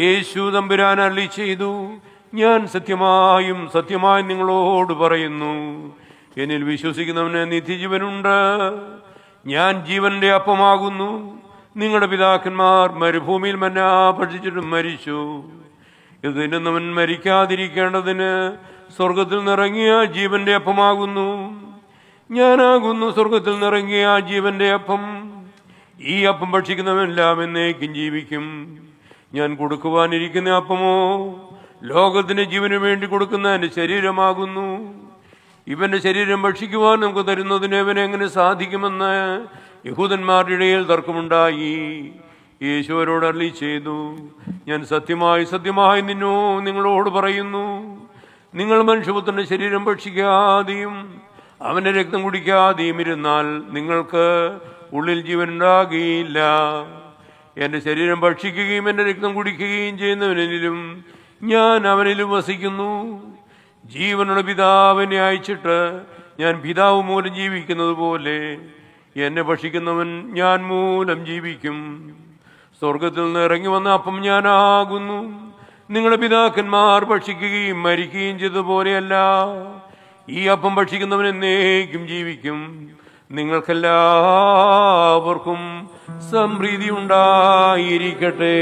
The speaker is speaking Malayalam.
യേശു തമ്പുരാൻ അള്ളി ചെയ്തു. ഞാൻ സത്യമായും സത്യമായും നിങ്ങളോട് പറയുന്നു. എന്നിൽ വിശ്വസിക്കുന്നവന് നിത്യജീവനുണ്ട്. ഞാൻ ജീവന്റെ അപ്പമാകുന്നു. നിങ്ങളുടെ പിതാക്കന്മാർ മരുഭൂമിയിൽ മന്ന ഭക്ഷിച്ചിട്ടും മരിച്ചു. ഇത് തിന്നുന്നവൻ മരിക്കാതിരിക്കേണ്ടതിന് സ്വർഗത്തിൽ നിറങ്ങിയ ജീവന്റെ അപ്പമാകുന്നു. ഞാനാകുന്നു സ്വർഗത്തിൽ നിറങ്ങിയ ജീവന്റെ അപ്പം. ഈ അപ്പം ഭക്ഷിക്കുന്നവനെല്ലാം എന്നേക്കും ജീവിക്കും. ഞാൻ കൊടുക്കുവാനിരിക്കുന്ന അപ്പമോ? ലോകത്തിന്റെ ജീവന് വേണ്ടി കൊടുക്കുന്ന എന്റെ ശരീരമാകുന്നു. ഇവന്റെ ശരീരം ഭക്ഷിക്കുവാൻ നമുക്ക് തരുന്നതിന് ഇവനെ എങ്ങനെ സാധിക്കുമെന്ന് യഹൂദന്മാരുടെ ഇടയിൽ തർക്കമുണ്ടായി. യേശുവരോട് അരളി ചെയ്തു ഞാൻ സത്യമായി സത്യമായി നിന്നോ? നിങ്ങളോട് പറയുന്നു നിങ്ങൾ മനുഷ്യപുത്രന്റെ ശരീരം ഭക്ഷിക്കാതെയും അവന്റെ രക്തം കുടിക്കാതെയും ഇരുന്നാൽ നിങ്ങൾക്ക് ഉള്ളിൽ ജീവൻ ഉണ്ടാകുകയില്ല എന്റെ ശരീരം ഭക്ഷിക്കുകയും എന്റെ രക്തം കുടിക്കുകയും ചെയ്യുന്നവനിലും ഞാൻ അവനിലും വസിക്കുന്നു. ജീവനുള്ള പിതാവിനെ അയച്ചിട്ട് ഞാൻ പിതാവ് മൂലം ജീവിക്കുന്നത് പോലെ എന്നെ ഭക്ഷിക്കുന്നവൻ ഞാൻ മൂലം ജീവിക്കും. സ്വർഗത്തിൽ നിന്ന് ഇറങ്ങി വന്ന അപ്പം ഞാനാകുന്നു. നിങ്ങളുടെ പിതാക്കന്മാർ ഭക്ഷിക്കുകയും മരിക്കുകയും ചെയ്തതുപോലെയല്ല ഈ അപ്പം ഭക്ഷിക്കുന്നവൻ എന്നേക്കും ജീവിക്കും. നിങ്ങൾക്കെല്ലാവർക്കും സമൃദ്ധി ഉണ്ടായിരിക്കട്ടെ.